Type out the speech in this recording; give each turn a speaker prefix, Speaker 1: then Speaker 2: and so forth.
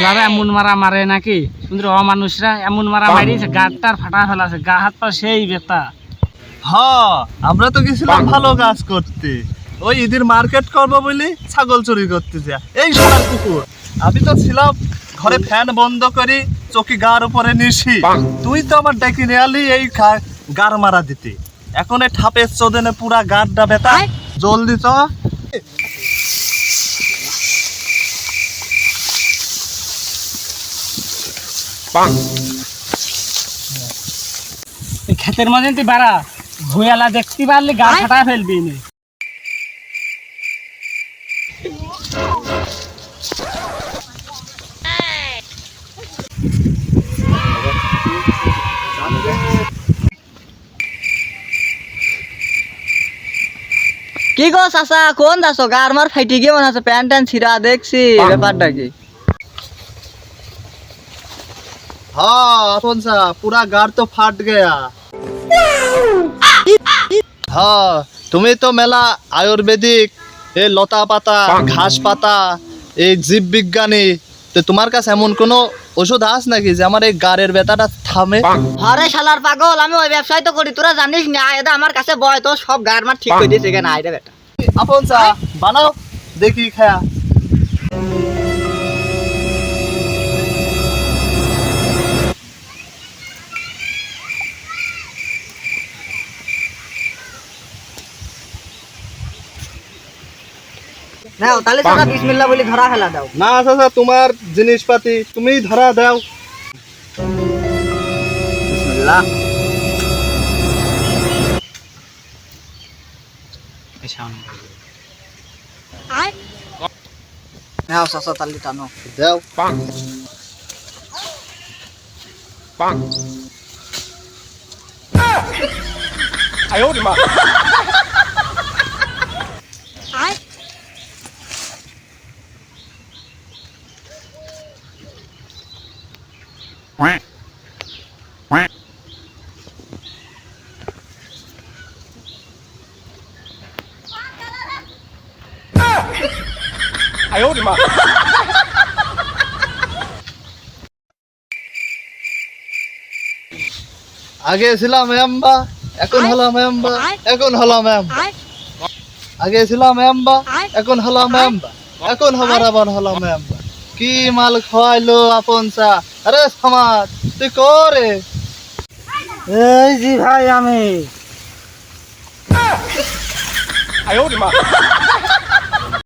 Speaker 1: হালারা এমন মারা মারে নাকি? সুন্দর অমানুষরা এমন মারা মারিয়েছে গাড়টার ফাটা ফেলাছে গা হাত পা সেই বেতা।
Speaker 2: হ আমরা তো গেছিলাম ভালো কাজ করতে। ওই ঈদের মার্কেট করব বলে ছাগল চুরি করতে যা এই সারা কুকুর আমি তো ছিলাম ঘরে ফ্যান বন্ধ করি চকি গার উপরে নিশি। তুই তো আমার ডেকে নিয়ে আলি এই গার মারা দিতে। এখন এই ঠাপের চোদনে পুরা গারটা বেতা। জলদি চ।
Speaker 1: এই ক্ষেতের মধ্যে তুই বাড়া ভুয়ালা দেখতে পারলে গা ফাটা ফেলবি নে।
Speaker 3: কি গো চাচা কোন যাচ্ছ গার মার ফাইটি গিয়ে মনে আছে প্যান্ট ট্যান্ট ছিঁড়া দেখছি ব্যাপারটা কি
Speaker 2: हाँ अपन सा पूरा गार तो फाट गया हाँ তুমি তো মেলা আয়ুর্বেদিক এই লতা পাতা ঘাস পাতা এই জীব বিজ্ঞানী তো তোমার কাছে এমন কোনো ওষুধ আস নাকি যে আমার এই গাড়ের ব্যথাটা থামে
Speaker 3: হরে শালার পাগল আমি ওই ব্যবসায় তো করি তোরা জানিস না এটা আমার কাছে বয় তো সব গার মার ঠিক করে দিয়েছে কেন আইরে বেটা
Speaker 2: আপন সা বানাও দেখি খায়া
Speaker 3: নাও তাহলে চাচা বিসমিল্লাহ বলি ধরা ফেলা দাও।
Speaker 2: না চাচা তোমার জিনিসপাতি তুমি ধরা দাও। বিসমিল্লাহ।
Speaker 3: নাও চাচা তাহলে টানো।
Speaker 2: দাও। আগে ছিলাম এম্বা এখন হলাম এম্বা এখন হলাম এম্বা। আগে ছিলাম এম্বা এখন হলাম এম্বা। এখন হবার আবার হলাম এম্বা। কি মাল খাওয়াইলো আপন চা আরে সমাজ তুই করে
Speaker 1: এই জি ভাই আমি